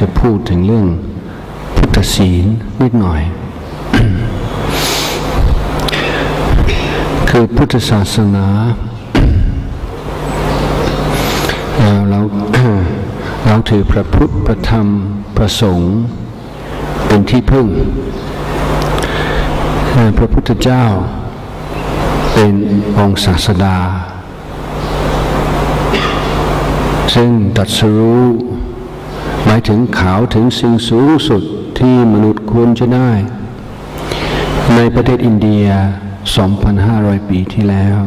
จะพูดถึงเรื่องพุทธศีลนิดหน่อย คือพุทธศาสนาเราเราถือพระพุทธพระธรรมพระสงฆ์เป็นที่พึ่ง พระพุทธเจ้าเป็นองค์ศาสดา ซึ่งตัดสู้ายถึงขาวถึงสิ่งสูงสุดที่มนุษย์ควรจะได้ ในประเทศอินเดีย 2,500 ปีที่แล้ว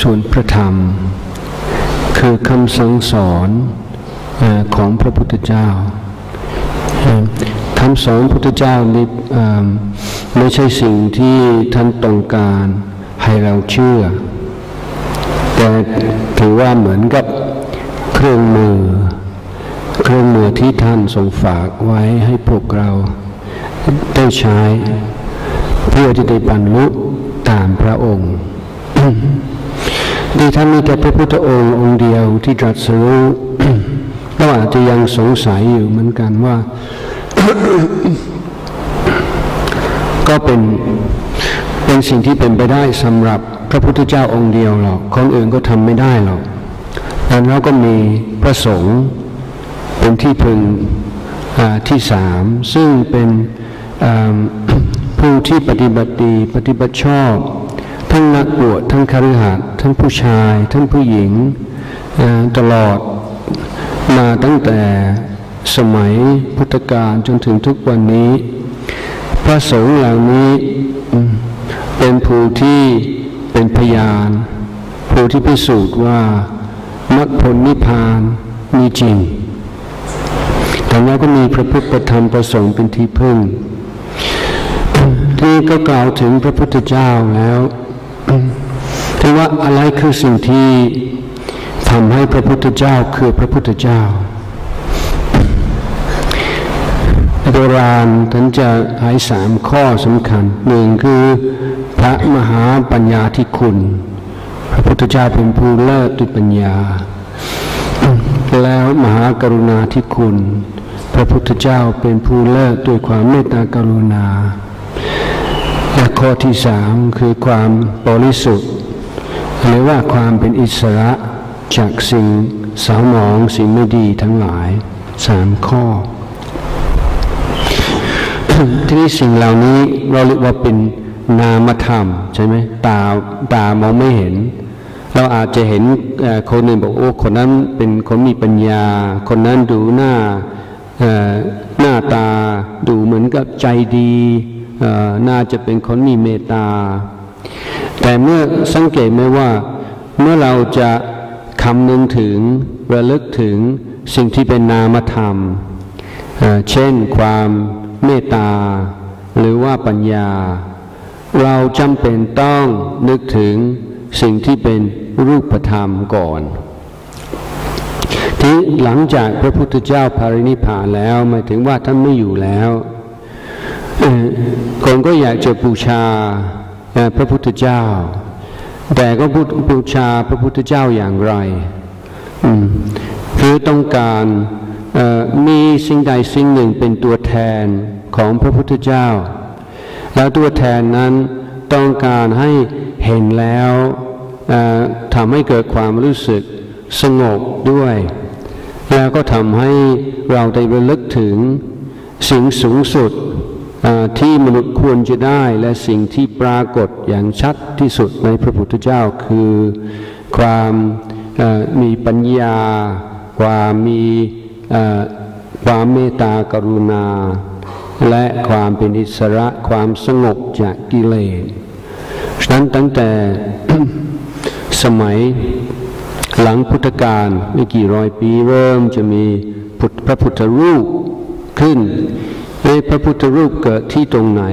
ส่วนพระธรรม คือคำสั่งสอนของพระพุทธเจ้าคำสอนพุทธเจ้านี่ไม่ใช่สิ่งที่ท่านต้องการให้เราเชื่อ แต่ถือว่าเหมือนกับเครื่องมือ เครื่องมือที่ท่านทรงฝากไว้ให้พวกเราได้ใช้ เพื่อที่ได้บรรลุตามพระองค์ดีท่านมีแต่พระพุทธองค์องค์เดียวที่ตรัสรู้เราอาจจะยังสงสัยอยู่เหมือนกันว่า ก็เป็นเป็นสิ่งที่เป็นไปได้สำหรับพระพุทธเจ้าองค์เดียวหรอกคนอื่นก็ทำไม่ได้หรอกดังนั้นก็มีพระสงฆ์ เป็นที่พึงที่สามซึ่งเป็นผู้ที่ปฏิบัติดีปฏิบัติชอบ ทั้งนักบวชทั้งคฤหัสถ์ทั้งผู้ชาย ทั้งผู้หญิงตลอดมาตั้งแต่สมัยพุทธกาลจนถึงทุกวันนี้ พระสงฆ์เหล่านี้เป็นผู้ที่เป็นพยาน ผู้ที่พิสูจน์ว่ามรรคผลนิพพานมีจริง แต่แล้วก็มีพระพุทธธรรมประสงค์เป็นที่พึ่งที่ก็กล่าวถึงพระพุทธเจ้าแล้วถึงว่าอะไรคือสิ่งที่ทำให้พระพุทธเจ้าคือพระพุทธเจ้าโบราณท่านจะให้สามข้อสำคัญหนึ่งคือพระมหาปัญญาที่คุณ พระพุทธเจ้าเป็นผู้เลิศด้วยปัญญา แล้วมหากรุณาที่คุณ พระพุทธเจ้าเป็นผู้เลิศด้วยความเมตตากรุณา และข้อที่สามคือความบริสุทธิ์หรือว่าความเป็นอิสระจากสิ่งสาวหมองสิ่งไม่ดีทั้งหลายสามข้อ ทีนี้สิ่งเหล่านี้เราเรียกว่าเป็นนามธรรมใช่ไหมตาตามองไม่เห็น เราอาจจะเห็นคนหนึ่งบอกโอ้คนนั้นเป็นคนมีปัญญา คนนั้นดูหน้า หน้าตาดูเหมือนกับใจดีน่าจะเป็นคนมีเมตตา แต่เมื่อสังเกตไหมว่าเมื่อเราจะคำนึงถึงระลึกถึงสิ่งที่เป็นนามธรรม เช่นความเมตตา หรือว่าปัญญา เราจำเป็นต้องนึกถึงสิ่งที่เป็นรูปธรรมก่อน ที่หลังจากพระพุทธเจ้าภารินิพานแล้วหมายถึงว่าท่านไม่อยู่แล้วคนก็อยากจะบูชาพระพุทธเจ้า แต่ก็บูชาพระพุทธเจ้าอย่างไรคือต้องการมีสิ่งใดสิ่งหนึ่งเป็นตัวแทนของพระพุทธเจ้า แล้วตัวแทนนั้นต้องการให้เห็นแล้วทำให้เกิดความรู้สึกสงบด้วย แล้วก็ทำให้เราได้ระลึกถึงสิ่งสูงสุดที่มนุษย์ควรจะได้และสิ่งที่ปรากฏอย่างชัดที่สุดในพระพุทธเจ้าคือความมีปัญญา ความมีความเมตตากรุณา และความเป็นอิสระความสงบจากกิเลสฉะนั้นตั้งแต่สมัย หลังพุทธกาลไม่กี่ร้อยปีเริ่มจะมีพระพุทธรูปขึ้นในพระพุทธรูปเกิดที่ตรงไหน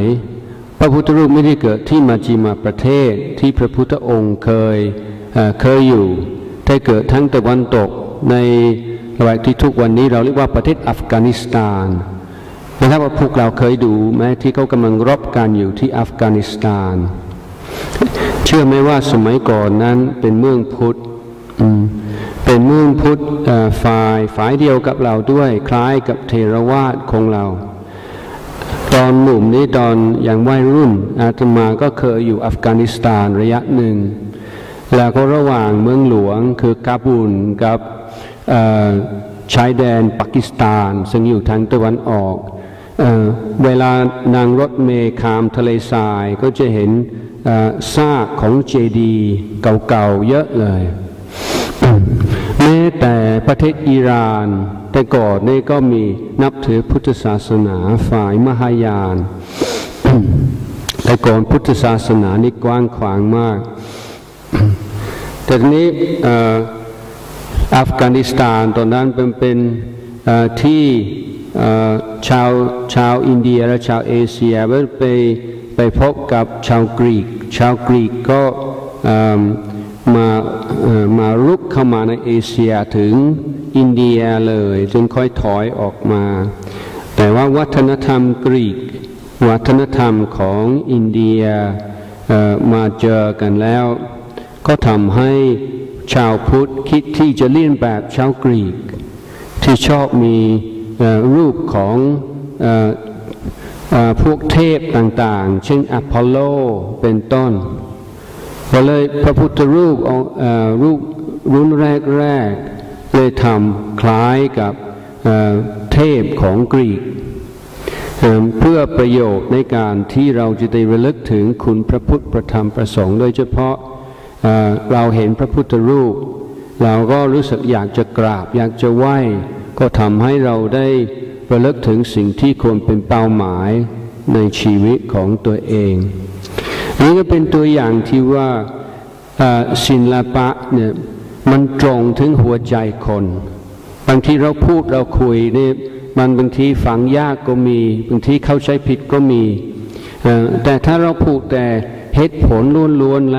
พระพุทธรูปไม่ได้เกิดที่มาจีมาประเทศที่พระพุทธองค์เคยเคยอยู่ได้เกิดทั้งตะวันตกในระหว่างที่ทุกวันนี้เราเรียกว่าประเทศอัฟกานิสถานนะครับว่าพวกเราเคยดูไหมที่เขากำลังรบกันอยู่ที่อัฟกานิสถาน เชื่อไหมว่าสมัยก่อนนั้นเป็นเมืองพุทธ เป็นมุ่งพุทธฝ่ายฝ่ายเดียวกับเราด้วย คล้ายกับเทรวาสของเรา ตอนหนุ่มนี้ตอนอย่างวัยรุ่น อาตมาก็เคยอยู่อัฟกานิสถานระยะหนึ่ง แล้วก็ระหว่างเมืองหลวงคือกาบูลกับชายแดนปากีสถาน ซึ่งอยู่ทางตะวันออกเอเวลานางรถเมฆามทะเลทรายก็จะเห็นซากของเจดีย์เก่าๆเยอะเลย แม้แต่ประเทศอิหร่าน แต่ก่อนนี่ก็มีนับถือพุทธศาสนาฝ่ายมหายาน แต่ก่อนพุทธศาสนานี่กว้างขวางมาก แต่นี้อัฟกานิสถานตอนนั้นเป็นเป็นที่ชาวชาวอินเดียและชาวเอเชียไปไปพบกับชาวกรีก ชาวกรีกก็ มามาลุกเข้ามาในเอเชียถึงอินเดียเลยจึงค่อยถอยออกมา แต่ว่าวัฒนธรรมกรีก วัฒนธรรมของอินเดียมาเจอกันแล้ว ก็ทำให้ชาวพุทธคิดที่จะเลียนแบบชาวกรีก ที่ชอบมีรูปของพวกเทพต่างๆ เช่นอพอลโลเป็นต้น ก็เลยพระพุทธรูปรูปรุ่นแรกๆเลยทำคล้ายกับเทพของกรีก เพื่อประโยชน์ในการที่เราจะได้ระลึกถึงคุณพระพุทธประธรรมประสงค์โดยเฉพาะเราเห็นพระพุทธรูป เราก็รู้สึกอยากจะกราบ อยากจะไหว้ ก็ทำให้เราได้ระลึกถึงสิ่งที่ควรเป็นเป้าหมายในชีวิตของตัวเอง นี่ก็เป็นตัวอย่างที่ว่าศิลปะเนี่ยมันตรงถึงหัวใจคน บางทีเราพูดเราคุยเนี่ยมันบางทีฝังยากก็มี บางทีเข้าใจผิดก็มี แต่ถ้าเราพูดแต่เหตุผลล้วนๆ